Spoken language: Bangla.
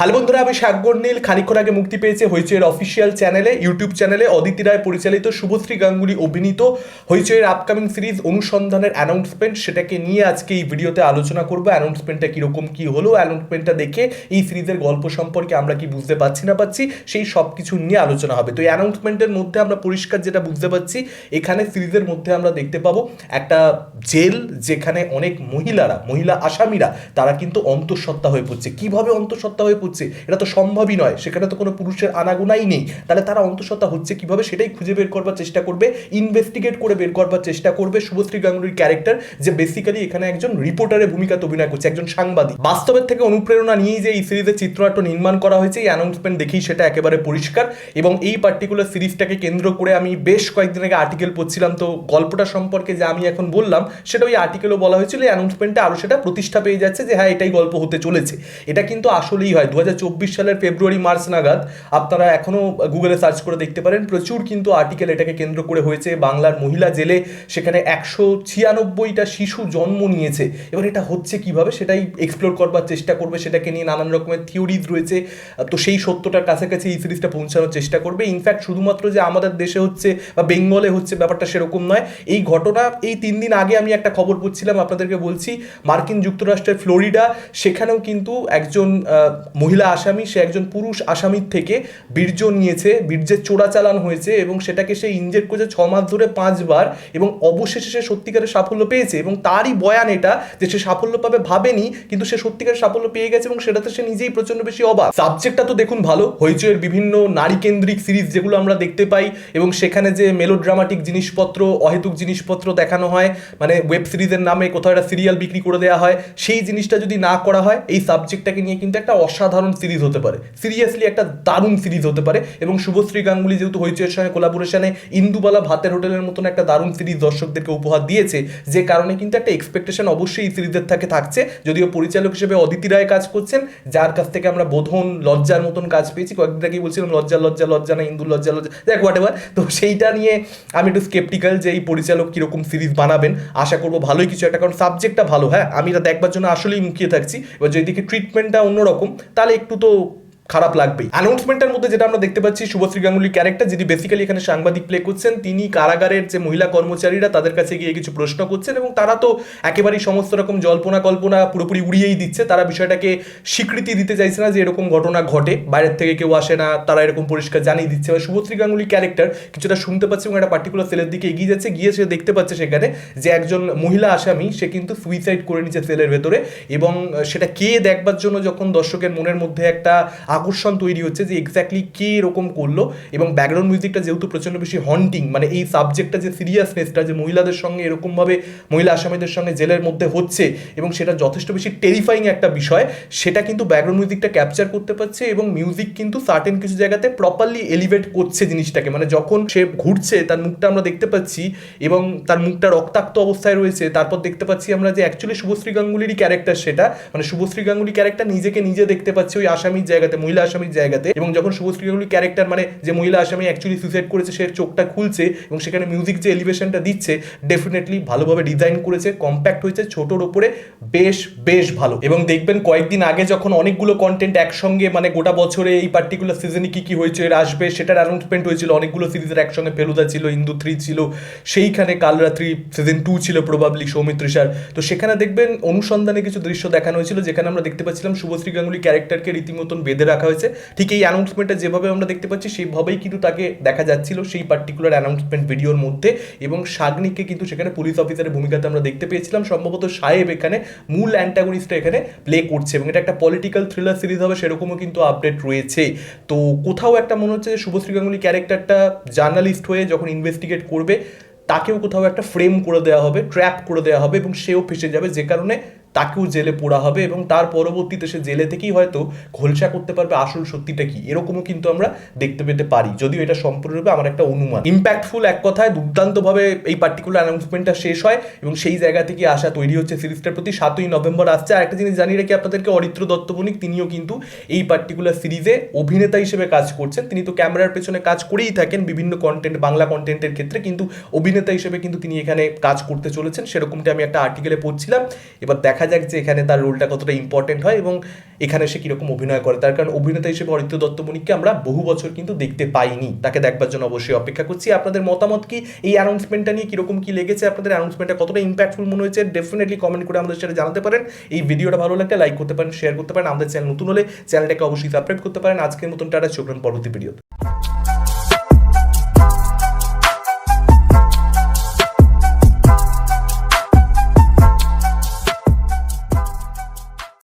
হ্যালো বন্ধুরা আমি সাগর নীল খানিক্ষণ আগে মুক্তি পেয়েছে হইচইয়ের অফিসিয়াল চ্যানেলে, ইউটিউব চ্যানেলে অদিতি রায় পরিচালিত শুভশ্রী গাঙ্গুলি অভিনীত হইচইয়ের আপকামিং সিরিজ অনুসন্ধানের অ্যানাউন্সমেন্ট। সেটাকে নিয়ে আজকে এই ভিডিওতে আলোচনা করব। অ্যানাউন্সমেন্টটা কীরকম, কী হলো, অ্যানাউন্সমেন্টটা দেখে এই সিরিজের গল্প সম্পর্কে আমরা কি বুঝতে পারছি না পাচ্ছি সেই সব কিছু নিয়ে আলোচনা হবে। তো এই অ্যানাউন্সমেন্টের মধ্যে আমরা পরিষ্কার যেটা বুঝতে পারছি, এখানে সিরিজের মধ্যে আমরা দেখতে পাবো একটা জেল যেখানে অনেক মহিলারা, মহিলা আসামিরা, তারা কিন্তু অন্তঃসত্ত্বা হয়ে পড়ছে। কীভাবে অন্তঃসত্ত্বা হয়ে পড়ছে এটা তো সম্ভবই নয়। সেখানে তো কোনো পুরুষের আনাগোনাই নেই। তাহলে তারা অন্তঃসত্ত্বা হচ্ছে কীভাবে সেটাই খুঁজে বের করবার চেষ্টা করবে ইনভেস্টিগেট করে বের করবার চেষ্টা করবে শুভশ্রী গাঙ্গুলির ক্যারেক্টার যে বেসিক্যালি এখানে একজন রিপোর্টারের ভূমিকাতে অভিনয় করছে, একজন সাংবাদিক। বাস্তবের থেকে অনুপ্রেরণা নিয়েই যে এই সিরিজের চিত্রনাট্য নির্মাণ করা হয়েছে, এই অ্যানাউন্সমেন্ট দেখেই সেটা একেবারে পরিষ্কার। এবং এই পার্টিকুলার সিরিজটাকে কেন্দ্র করে আমি বেশ কয়েকদিন আগে আর্টিকেল পড়ছিলাম। তো গল্পটা সম্পর্কে যে আমি এখন বললাম, সেটা ওই আর্টিকেলও বলা হয়েছিল অ্যানাউন্সমেন্টে আরও সেটা প্রতিষ্ঠা পেয়ে যাচ্ছে যে হ্যাঁ এটাই গল্প হতে চলেছে। এটা কিন্তু আসলেই হয়। দু সালের ফেব্রুয়ারি, মার্চ নাগাদ আপনারা এখনও গুগলে সার্চ করে দেখতে পারেন। প্রচুর কিন্তু আর্টিকেল এটাকে কেন্দ্র করে হয়েছে। বাংলার মহিলা জেলে সেখানে একশো ছিয়ানব্বইটা শিশু জন্ম নিয়েছে। এবার এটা হচ্ছে কীভাবে সেটাই এক্সপ্লোর করবার চেষ্টা করবে। সেটাকে নিয়ে নানান রকমের থিওরিজ রয়েছে। তো সেই সত্যটার কাছাকাছি এই সিরিজটা পৌঁছানোর চেষ্টা করবে। ইনফ্যাক্ট শুধুমাত্র যে আমাদের দেশে হচ্ছে বা বেঙ্গলে হচ্ছে ব্যাপারটা সেরকম নয়, এই ঘটনা এই তিন দিন আগে আমি একটা খবর পড়ছিলাম, আপনাদেরকে বলছি। মার্কিন যুক্তরাষ্ট্রের ফ্লোরিডা, সেখানেও কিন্তু একজন মহিলা আসামি, সে একজন পুরুষ আসামির থেকে বীর্য নিয়েছে, বীর্যের চোরাচালান হয়েছে এবং সেটাকে সে ইনজেক্ট করেছে ছ মাস ধরে পাঁচবার এবং অবশেষে সে সত্যিকারের সাফল্য পেয়েছে এবং তারই বয়ান এটা যে সে সাফল্য পাবে ভাবেনি, কিন্তু সে সত্যিকারের সাফল্য পেয়ে গেছে এবং সেটাতে সে নিজেই প্রচণ্ড বেশি অবাক। সাবজেক্টটা তো দেখুন ভালো, হইচইয়ের বিভিন্ন নারী কেন্দ্রিক সিরিজ যেগুলো আমরা দেখতে পাই এবং সেখানে যে মেলোড্রামাটিক জিনিসপত্র, অহেতুক জিনিসপত্র দেখানো হয় মানে ওয়েব সিরিজের নামে কোথাও একটা সিরিয়াল বিক্রি করে দেওয়া হয়, সেই জিনিসটা যদি না করা হয়, এই সাবজেক্টটাকে নিয়ে কিন্তু একটা অসাধারণ সিরিজ হতে পারে। সিরিয়াসলি একটা দারুণ সিরিজ হতে পারে এবং শুভশ্রী গাঙ্গুলি যেহেতু হইচইয়ের সঙ্গে কোলাবোরেশনে ইন্দুবালা ভাতের হোটেলের মতন একটা দারুণ সিরিজ দর্শকদেরকে উপহার দিয়েছে, যে কারণে কিন্তু একটা এক্সপেকটেশন অবশ্যই এই সিরিজের থাকে, থাকছে। যদিও পরিচালক হিসেবে অদিতি রায় কাজ করছেন, যার কাছ থেকে আমরা বোধন লজ্জার মতন কাজ পেয়েছি। কয়েকদিন আগেই বলছিলাম, লজ্জা লজ্জা লজ্জা না ইন্দু লজ্জা লজ্জা। দেখ হোয়াট এভার তো সেইটা নিয়ে আমি একটু স্কেপটিক্যাল যে এই পরিচালক কীরকম সিরিজ বানাবেন। আশা করব ভালোই কিছু একটা, কারণ সাবজেক্টটা ভালো। হ্যাঁ আমি এটা দেখবার জন্য আসলেই মুখিয়ে থাকছি। এবার যদি ট্রিটমেন্টটা অন্যরকম, তাহলে একটু তো খারাপ লাগবেই। অ্যানাউন্সমেন্টের মধ্যে যেটা আমরা দেখতে পাচ্ছি, শুভশ্রী গাঙ্গুলি ক্যারেক্টার যিনি বেসিক্যালি এখানে সাংবাদিক প্লে করছেন, তিনি কারাগারের যে মহিলা কর্মচারীরা, তাদের কাছে গিয়ে কিছু প্রশ্ন করছেন এবং তারা তো একেবারেই সমস্ত রকম জল্পনা কল্পনা পুরোপুরি উড়িয়েই দিচ্ছে। তারা বিষয়টাকে স্বীকৃতি দিতে চাইছে না যে এরকম ঘটনা ঘটে। বাইরের থেকে কেউ আসে না, তারা এরকম পরিষ্কার জানিয়ে দিচ্ছে। এবার শুভশ্রী গাঙ্গুলি ক্যারেক্টার কিছুটা শুনতে পাচ্ছে এবং একটা পার্টিকুলার সেলের দিকে এগিয়ে যাচ্ছে। গিয়ে সে দেখতে পাচ্ছে সেখানে যে একজন মহিলা আসামি, সে কিন্তু সুইসাইড করে নিচ্ছে সেলের ভেতরে এবং সেটা কে দেখবার জন্য, যখন দর্শকের মনের মধ্যে একটা আকর্ষণ তৈরি হচ্ছে যে এক্স্যাক্টলি কে এরকম করল এবং ব্যাকগ্রাউন্ড মিউজিকটা যেহেতু প্রচণ্ড বেশি হন্টিং মানে এই সাবজেক্টটা যে সিরিয়াসনেসটা যে মহিলাদের সঙ্গে এরকমভাবে, মহিলা আসামিদের সঙ্গে জেলের মধ্যে হচ্ছে এবং সেটা যথেষ্ট বেশি টেরিফাইং একটা বিষয়, সেটা কিন্তু ব্যাকগ্রাউন্ড মিউজিকটা ক্যাপচার করতে পারছে এবং মিউজিক কিন্তু সার্টেন কিছু জায়গাতে প্রপারলি এলিভেট করছে জিনিসটাকে। মানে যখন সে ঘুরছে, তার মুখটা আমরা দেখতে পাচ্ছি এবং তার মুখটা রক্তাক্ত অবস্থায় রয়েছে, তারপর দেখতে পাচ্ছি আমরা যে অ্যাকচুয়ালি শুভশ্রী গাঙ্গুলিরই ক্যারেক্টার সেটা মানে শুভশ্রী গাঙ্গুলি ক্যারেক্টার নিজেকে নিজে দেখতে পাচ্ছি ওই আসামির জায়গাতে মহিলা আসামির জায়গাতে এবং যখন শুভশ্রী গাঙ্গুলি ক্যারেক্টার মানে যে মহিলা আসামি অ্যাকচুয়ালি সুইসাইড করেছে, সে চোখটা খুলছে এবং সেখানে মিউজিক যে এলিভেশনটা দিচ্ছে ডেফিনেটলি ভালোভাবে ডিজাইন করেছে কম্প্যাক্ট হয়েছে, ছোটোর ওপরে বেশ বেশ ভালো। এবং দেখবেন কয়েকদিন আগে যখন অনেকগুলো কন্টেন্ট একসঙ্গে মানে গোটা বছরে এই পার্টিকুলার সিজনে কি কি হয়েছে, এর আসবে, সেটার অ্যানাউন্সমেন্ট হয়েছিল, অনেকগুলো সিরিজের একসঙ্গে ফেলুদা ছিল, ইন্দু থ্রি ছিল, সেইখানে কালরাত্রি সিজন টু ছিল প্রবাবলি সৌমিত্রিষার তো সেখানে দেখবেন অনুসন্ধানে কিছু দৃশ্য দেখানো হয়েছিল, যেখানে আমরা দেখতে পাচ্ছিলাম শুভশ্রী গাঙ্গুলি ক্যারেক্টারকে রীতিমতন বেঁধে হয়েছে। ঠিক এই অ্যানাউন্সমেন্টে যেভাবে আমরা দেখতে পাচ্ছি, সেইভাবেই কিন্তু তাকে দেখা যাচ্ছিল সেই পার্টিকুলার অ্যানাউন্সমেন্ট ভিডিওর মধ্যে এবং সাগনিককে কিন্তু সেখানে পুলিশ অফিসারের ভূমিকাতে আমরা দেখতে পেয়েছিলাম। সম্ভবত সাহেব এখানে মূল অ্যান্টাগনিস্টটা এখানে প্লে করছে এবং এটা একটা পলিটিক্যাল থ্রিলার সিরিজ হবে, সেরকমও কিন্তু আপডেট রয়েছে। তো কোথাও একটা মনে হচ্ছে যে শুভশ্রী গাঙ্গুলি ক্যারেক্টারটা জার্নালিস্ট হয়ে যখন ইনভেস্টিগেট করবে, তাকেও কোথাও একটা ফ্রেম করে দেওয়া হবে ট্র্যাপ করে দেওয়া হবে এবং সেও ফেসে যাবে। যে কারণে তাকেও জেলে পোড়া হবে এবং তার পরবর্তীতে সে জেলে থেকেই হয়তো ঘোলসা করতে পারবে আসল সত্যিটা কি? এরকমও কিন্তু আমরা দেখতে পেতে পারি। যদিও এটা সম্পূর্ণরূপে আমার একটা অনুমান। ইম্প্যাক্টফুল এক কথায় দুর্দান্তভাবে এই পার্টিকুলার অ্যানাউন্সমেন্টটা শেষ হয় এবং সেই জায়গা থেকে আসা তৈরি হচ্ছে সিরিজটার প্রতি। সাতই নভেম্বর আসছে। আর একটা জিনিস জানিয়ে রাখি আপনাদেরকে, অরিত্র দত্ত বণিক তিনিও কিন্তু এই পার্টিকুলার সিরিজে অভিনেতা হিসেবে কাজ করছেন। তিনি তো ক্যামেরার পেছনে কাজ করেই থাকেন বিভিন্ন কন্টেন্ট বাংলা কন্টেন্টের ক্ষেত্রে, কিন্তু অভিনেতা হিসেবে কিন্তু তিনি এখানে কাজ করতে চলেছেন। সেরকমটা আমি একটা আর্টিকেলে পড়ছিলাম। এবার দেখা যাক যে এখানে তার রোলটা কতটা ইম্পর্টেন্ট হয় এবং এখানে সে কীরকম অভিনয় করে। তার কারণ অভিনেতা হিসেবে অরিত্র দত্তমণিককে আমরা বহু বছর কিন্তু দেখতে পাইনি। তাকে দেখবার জন্য অবশ্যই অপেক্ষা করছি। আপনাদের মতামত কি? এই অ্যানাউন্সমেন্টটা নিয়ে কীরকম কি লেগেছে? আপনাদের অ্যানাউন্সমেন্টটা কতটা ইম্প্যাক্টফুল মনে হয়েছে? ডেফিনেটলি কমেন্ট করে আমাদের সাথে জানাতে পারেন। এই ভিডিওটা ভালো লাগলে লাইক করতে পারেন শেয়ার করতে পারেন। আমাদের চ্যানেল নতুন হলে চ্যানেলটাকে অবশ্যই সাবস্ক্রাইব করতে পারেন। আজকের মতন টাটা চোখ পরবর্তী ভিডিওতে